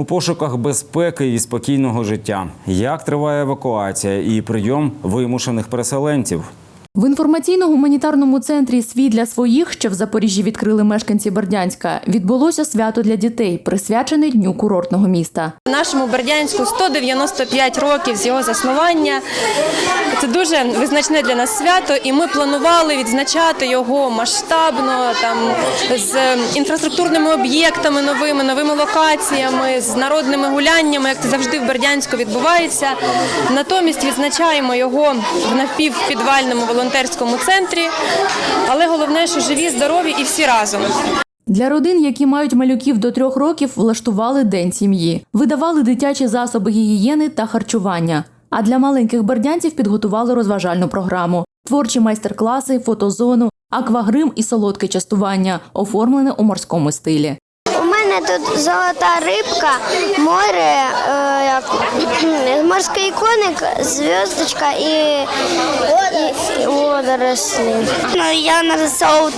у пошуках безпеки і спокійного життя. Як триває евакуація і прийом вимушених переселенців? В інформаційно-гуманітарному центрі Свій для своїх, що в Запоріжжі відкрили мешканці Бердянська, відбулося свято для дітей, присвячене дню курортного міста. Нашому Бердянську 195 років з його заснування. Це дуже визначне для нас свято, і ми планували відзначати його масштабно там з інфраструктурними об'єктами новими, новими локаціями, з народними гуляннями, як це завжди в Бердянську відбувається. Натомість відзначаємо його в напівпідвальному волонтерському центрі. Але головне, що живі, здорові і всі разом. Для родин, які мають малюків до трьох років, влаштували день сім'ї, видавали дитячі засоби гігієни та харчування. А для маленьких бердянців підготували розважальну програму, творчі майстер-класи, фотозону, аквагрим і солодке частування, оформлене у морському стилі. Мене тут золота рибка, море, е, морський коник, зв'язочка і, і, і водорослі. Ну, я нарисував вот.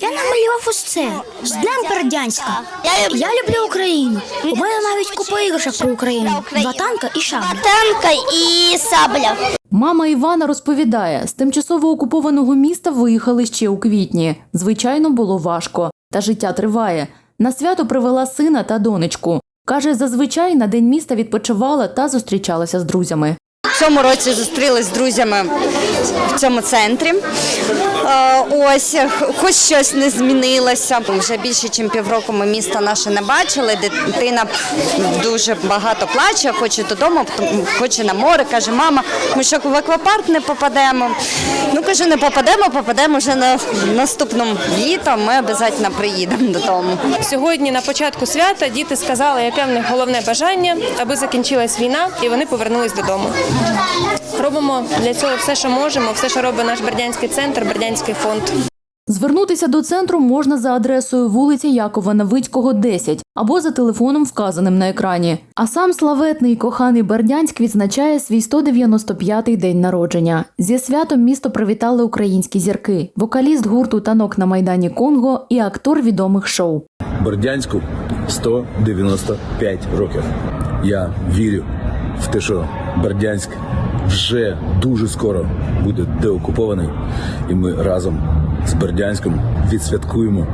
Я намалював ось це з Днем Бердянська. Я люблю Я люблю Україну. У мене навіть купа іграшок про Україну. Два танка і шабля. танка і сабля. Мама Івана розповідає, з тимчасово окупованого міста виїхали ще у квітні. Звичайно, було важко, та життя триває. На свято привела сина та донечку. Каже, зазвичай на день міста відпочивала та зустрічалася з друзями. Цьому році зустрілись з друзями в цьому центрі. Е, Ось, хоч щось не змінилося. Вже більше, ніж півроку ми міста наше не бачили. Дитина дуже багато плаче, хоче додому, хоче на море. Каже, мама, ми що в аквапарк не попадемо. Ну кажу, не попадемо, попадемо вже на наступному літом. Ми обов'язково приїдемо додому. Сьогодні на початку свята діти сказали, яке в них головне бажання, аби закінчилась війна і вони повернулись додому. Робимо для цього все, що можемо, все, що робить наш Бердянський центр, Бердянський фонд. Звернутися до центру можна за адресою вулиця Якова Навицького, 10 або за телефоном, вказаним на екрані. А сам славетний коханий Бердянськ відзначає свій 195-й день народження. Зі святом місто привітали українські зірки, вокаліст гурту танок на майдані Конго і актор відомих шоу. Бердянську 195 років. Я вірю в те, що Бердянськ вже дуже скоро буде деокупований, і ми разом з Бердянськом відсвяткуємо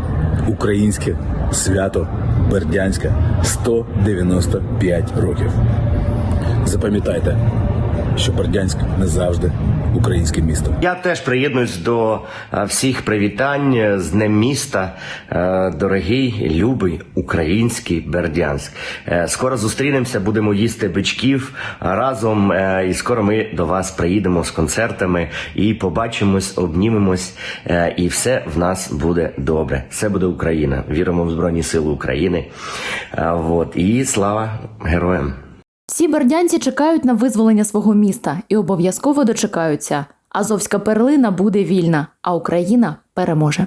українське свято Бердянська 195 років. Запам'ятайте, що Бердянськ не завжди українське місто. Я теж приєднуюсь до е, всіх привітань е, з Днем міста, Е, дорогий, любий український Бердянськ. Скоро зустрінемося, будемо їсти бичків разом, і скоро ми до вас приїдемо з концертами і побачимось, обнімемось, і все в нас буде добре. Все буде Україна. Віримо в Збройні Сили України. Вот. І слава героям! Всі бердянці чекають на визволення свого міста і обов'язково дочекаються. Азовська перлина буде вільна, а Україна переможе.